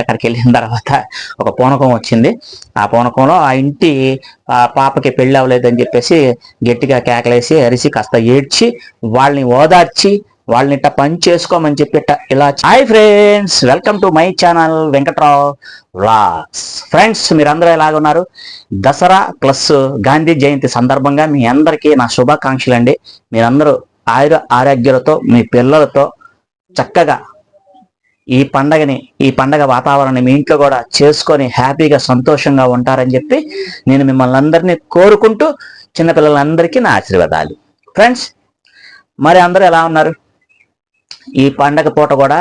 అక్కడికి వెళ్ళిన తర్వాత ఒక పూనకం వచ్చింది. ఆ పూనకంలో ఆ ఇంటి ఆ పాపకి పెళ్ళి అవ్వలేదని చెప్పేసి గట్టిగా కేకలేసి అరిసి కాస్త ఏడ్చి వాళ్ళని ఓదార్చి వాళ్ళని ఇట్ట పని చేసుకోమని చెప్పి ఇలా hi friends! Welcome to my channel Venkatrao vlogs. Friends మీరందరూ ఎలాగ ఉన్నారు? దసరా ప్లస్ గాంధీ జయంతి సందర్భంగా మీ అందరికీ నా శుభాకాంక్షలు అండి మీరందరూ ఆయుర ఆరోగ్యాలతో మీ పిల్లలతో చక్కగా ఈ పండగని ఈ పండగ వాతావరణం మీ ఇంట్లో కూడా చేసుకొని హ్యాపీగా సంతోషంగా ఉంటారని చెప్పి నేను మిమ్మల్ని అందరినీ కోరుకుంటూ చిన్నపిల్లలందరికీ నా ఆశీర్వాదాలు. ఫ్రెండ్స్ మరి అందరూ ఎలా ఉన్నారు? ఈ పండగ పూట కూడా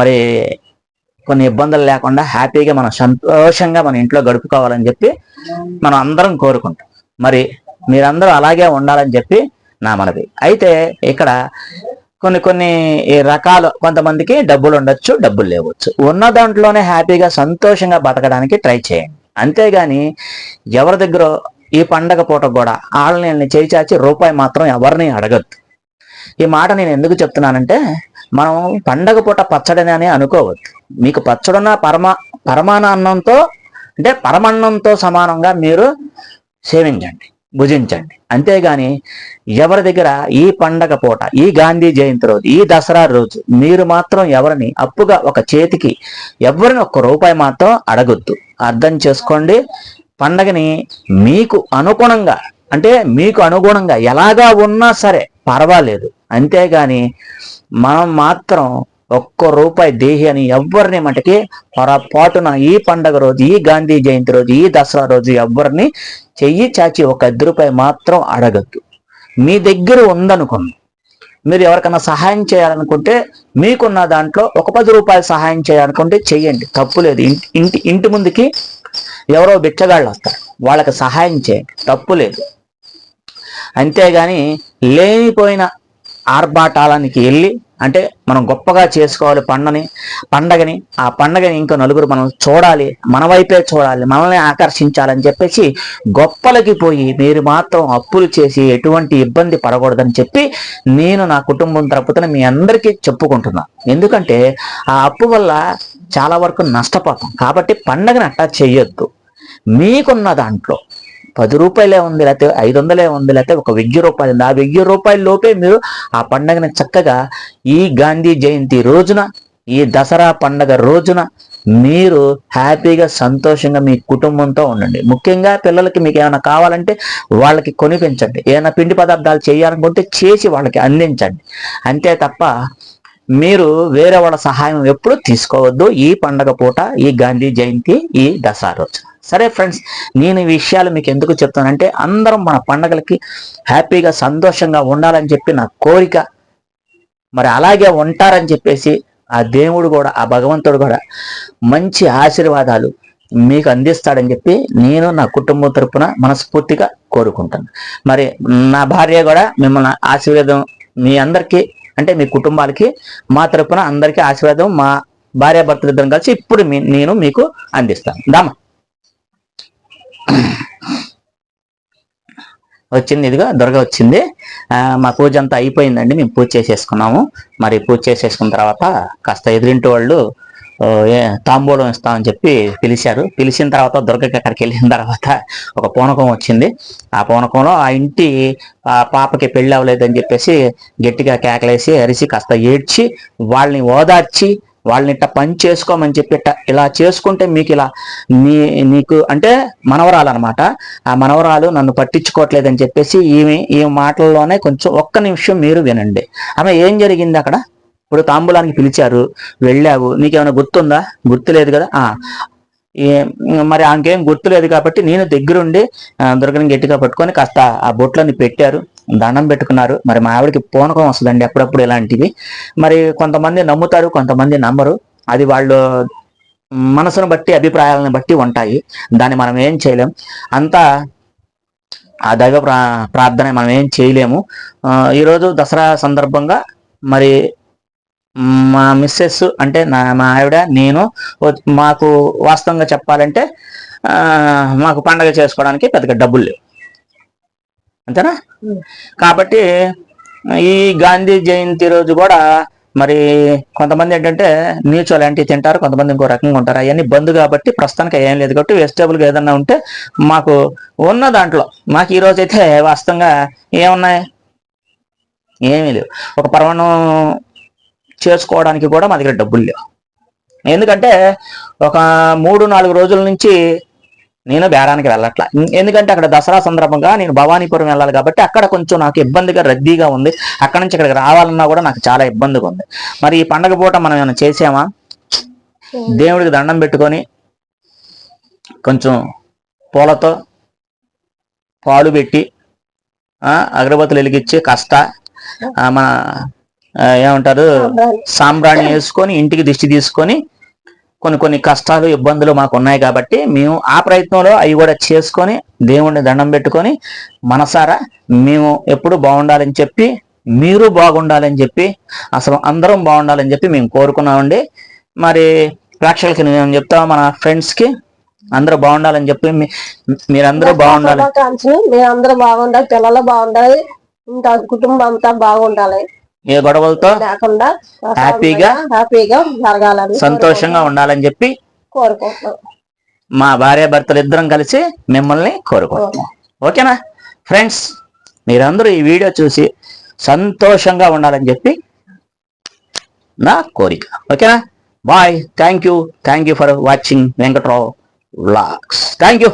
మరి కొన్ని ఇబ్బందులు లేకుండా హ్యాపీగా మనం సంతోషంగా మన ఇంట్లో గడుపుకోవాలని చెప్పి మనం అందరం కోరుకుంటాం. మరి మీరందరూ అలాగే ఉండాలని చెప్పి నా మనవి. అయితే ఇక్కడ కొన్ని కొన్ని రకాలు కొంతమందికి డబ్బులు ఉండొచ్చు డబ్బులు లేవచ్చు. ఉన్న దాంట్లోనే హ్యాపీగా సంతోషంగా బతకడానికి ట్రై చేయండి. అంతేగాని ఎవరి దగ్గర ఈ పండగ పూట కూడా ఆళ్ళని చేచాచి రూపాయి మాత్రం ఎవరిని అడగద్దు. ఈ మాట నేను ఎందుకు చెప్తున్నానంటే మనం పండగ పూట పచ్చడిని అని అనుకోవద్దు. మీకు పచ్చడున్న పరమ అన్నంతో అంటే పరమాన్నంతో సమానంగా మీరు సేవించండి. భుజించండి. అంతేగాని ఎవరి దగ్గర ఈ పండగ పూట ఈ గాంధీ జయంతి రోజు ఈ దసరా రోజు మీరు మాత్రం ఎవరిని అప్పుగా ఒక చేతికి ఎవరిని ఒక్క రూపాయి మాత్రం అడగొద్దు. అర్థం చేసుకోండి. పండగని మీకు అనుగుణంగా అంటే మీకు అనుగుణంగా ఎలాగా ఉన్నా సరే పర్వాలేదు. అంతేగాని మనం మాత్రం ఒక్క రూపాయి దేహి అని ఎవరిని మటుకి పొరపాటున ఈ పండగ రోజు ఈ గాంధీ జయంతి రోజు ఈ దసరా రోజు ఎవరిని చెయ్యి చాచి ఒక ఇద్దరు రూపాయి మాత్రం అడగద్దు. మీ దగ్గర ఉందనుకోండి మీరు ఎవరికైనా సహాయం చేయాలనుకుంటే మీకున్న దాంట్లో ఒక పది రూపాయలు సహాయం చేయాలనుకుంటే చెయ్యండి. తప్పు లేదు. ఇంటి ఇంటి ఇంటి ముందుకి ఎవరో బిచ్చగాళ్ళు వస్తారు. వాళ్ళకి సహాయం చేయండి. తప్పు లేదు. అంతేగాని లేనిపోయిన ఆర్భాటాలనికి వెళ్ళి అంటే మనం గొప్పగా చేసుకోవాలి పండని పండగని ఆ పండగని ఇంకా నలుగురు మనం చూడాలి మన వైపే చూడాలి మనల్ని ఆకర్షించాలని చెప్పేసి గొప్పలకి పోయి మీరు మాత్రం అప్పులు చేసి ఎటువంటి ఇబ్బంది పడకూడదని చెప్పి నేను నా కుటుంబం తరపున మీ అందరికీ చెప్పుకుంటున్నా. ఎందుకంటే ఆ అప్పు వల్ల చాలా వరకు నష్టపోతాం. కాబట్టి పండగని అట్టా చేయొద్దు. మీకున్న దాంట్లో పది రూపాయలే ఉంది లేకపోతే ఐదు వందలే ఉంది లేకపోతే ఒక వెయ్యి రూపాయలు ఉంది. ఆ వెయ్యి రూపాయల లోపే మీరు ఆ పండగని చక్కగా ఈ గాంధీ జయంతి రోజున ఈ దసరా పండగ రోజున మీరు హ్యాపీగా సంతోషంగా మీ కుటుంబంతో ఉండండి. ముఖ్యంగా పిల్లలకి మీకు ఏమైనా కావాలంటే వాళ్ళకి కొనిపించండి. ఏమైనా పిండి పదార్థాలు చేయాలనుకుంటే చేసి వాళ్ళకి అందించండి. అంతే తప్ప మీరు వేరే వాళ్ళ సహాయం ఎప్పుడు తీసుకోవద్దు. ఈ పండగ పూట ఈ గాంధీ జయంతి ఈ దసరా రోజు సరే ఫ్రెండ్స్ నేను ఈ విషయాలు మీకు ఎందుకు చెప్తానంటే అందరం మన పండగలకి హ్యాపీగా సంతోషంగా ఉండాలని చెప్పి నా కోరిక. మరి అలాగే ఉంటారని చెప్పేసి ఆ దేవుడు కూడా ఆ భగవంతుడు కూడా మంచి ఆశీర్వాదాలు మీకు అందిస్తాడని చెప్పి నేను నా కుటుంబం తరపున మనస్ఫూర్తిగా కోరుకుంటాను. మరి నా భార్య కూడా మిమ్మల్ని ఆశీర్వాదం మీ అందరికీ అంటే మీ కుటుంబాలకి మా తరపున అందరికీ ఆశీర్వాదం మా భార్య భర్తలు ఇద్దరం కలిసి ఇప్పుడు మీ- నేను మీకు అందిస్తాను. దామా. వచ్చింది ఇదిగో దొరక వచ్చింది. మా పూజ అంతా అయిపోయిందండి మేము పూజ చేసేసుకున్నాము. మరి పూజ చేసేసుకున్న తర్వాత కాస్త ఎదురింటి వాళ్ళు తాంబూలం ఇస్తామని చెప్పి పిలిచారు. పిలిచిన తర్వాత దుర్గకి అక్కడికి వెళ్ళిన తర్వాత ఒక పూనకం వచ్చింది. ఆ పూనకంలో ఆ ఇంటి ఆ పాపకి పెళ్ళి అవ్వలేదని చెప్పేసి గట్టిగా కేకలేసి అరిసి కాస్త ఏడ్చి వాళ్ళని ఓదార్చి వాళ్ళని ఇట్ట పని చేసుకోమని చెప్పి ఇట్ట ఇలా చేసుకుంటే మీకు ఇలా మీ నీకు అంటే మనవరాలు అనమాట ఆ మనవరాలు నన్ను పట్టించుకోవట్లేదని చెప్పేసి ఈమె ఈ మాటల్లోనే కొంచెం ఒక్క నిమిషం మీరు వినండి. ఆమె ఏం జరిగింది అక్కడ? ఇప్పుడు తాంబూలానికి పిలిచారు వెళ్ళావు. నీకేమైనా గుర్తుందా? గుర్తు లేదు కదా? ఆ. ఏ- మరి ఆమెకేం గుర్తు లేదు కాబట్టి నేను దగ్గరుండి దుర్గని గట్టిగా పట్టుకొని కాస్త ఆ బొట్లని పెట్టారు. దండం పెట్టుకున్నారు. మరి మా ఆవిడకి పూనకం వస్తుందండి అప్పుడప్పుడు ఇలాంటివి. మరి కొంతమంది నమ్ముతారు కొంతమంది నమ్మరు. అది వాళ్ళు మనసును బట్టి అభిప్రాయాలను బట్టి ఉంటాయి. దాన్ని మనం ఏం చేయలేం. అంతా ఆ దైవ ప్రా ప్రార్థన మనం ఏం చేయలేము. ఈరోజు దసరా సందర్భంగా మరి మా మిస్సెస్ అంటే నా మా ఆవిడ నేను మాకు వాస్తవంగా చెప్పాలంటే మాకు పండగ చేసుకోవడానికి పెద్దగా డబ్బులు లేవు. అంతేనా? కాబట్టి ఈ గాంధీ జయంతి రోజు కూడా మరి కొంతమంది ఏంటంటే నీచు అలాంటివి తింటారు కొంతమంది ఇంకో రకంగా ఉంటారు. అవన్నీ బంద్ కాబట్టి ప్రస్తుతానికి ఏం లేదు. కాబట్టి వెజిటేబుల్గా ఏదన్నా ఉంటే మాకు ఉన్న దాంట్లో మాకు ఈ రోజు అయితే వాస్తవంగా ఏమున్నాయి? ఏమీ లేవు. ఒక పర్వణం చేసుకోవడానికి కూడా మా దగ్గర డబ్బులు లేవు. ఎందుకంటే ఒక మూడు నాలుగు రోజుల నుంచి నేను బేరానికి వెళ్ళట్లా. ఎందుకంటే అక్కడ దసరా సందర్భంగా నేను భవానీపురం వెళ్ళాలి కాబట్టి అక్కడ కొంచెం నాకు ఇబ్బందిగా రద్దీగా ఉంది. అక్కడ నుంచి ఇక్కడికి రావాలన్నా కూడా నాకు చాలా ఇబ్బందిగా ఉంది. మరి ఈ పండగ పూట మనం ఏమైనా చేసామా? దేవుడికి దండం పెట్టుకొని కొంచెం పూలతో పాలు పెట్టి అగరబత్తులు వెలిగించి కష్ట మన ఏమంటారు సాంబ్రాణి వేసుకొని ఇంటికి దిష్టి తీసుకొని కొన్ని కొన్ని కష్టాలు ఇబ్బందులు మాకు ఉన్నాయి కాబట్టి మేము ఆ ప్రయత్నంలో అవి కూడా చేసుకొని దేవుణ్ణి దండం పెట్టుకొని మనసారా మేము ఎప్పుడు బాగుండాలని చెప్పి మీరు బాగుండాలని చెప్పి అసలు అందరం బాగుండాలని చెప్పి మేము కోరుకున్నామండి. మరి ప్రేక్షకులకి నేను చెప్తా మన ఫ్రెండ్స్కి అందరూ బాగుండాలని చెప్పి మీరందరూ బాగుండాలి. మీరందరూ బాగుండాలి పిల్లలు బాగుండాలి ఇంకా కుటుంబం అంతా బాగుండాలి. ఏ గొడవలతో లేకుండా హ్యాపీగా, హ్యాపీగా జరగాలని సంతోషంగా ఉండాలని చెప్పి కోరుకుంటున్నాం మా భార్య భర్తలు ఇద్దరం కలిసి మిమ్మల్ని కోరుకుంటున్నాం. ఓకేనా? ఫ్రెండ్స్ మీరందరూ ఈ వీడియో చూసి సంతోషంగా ఉండాలని చెప్పి నా కోరిక. ఓకేనా? Bye. Thank you. Thank you for watching Venkatrao vlogs. Thank you.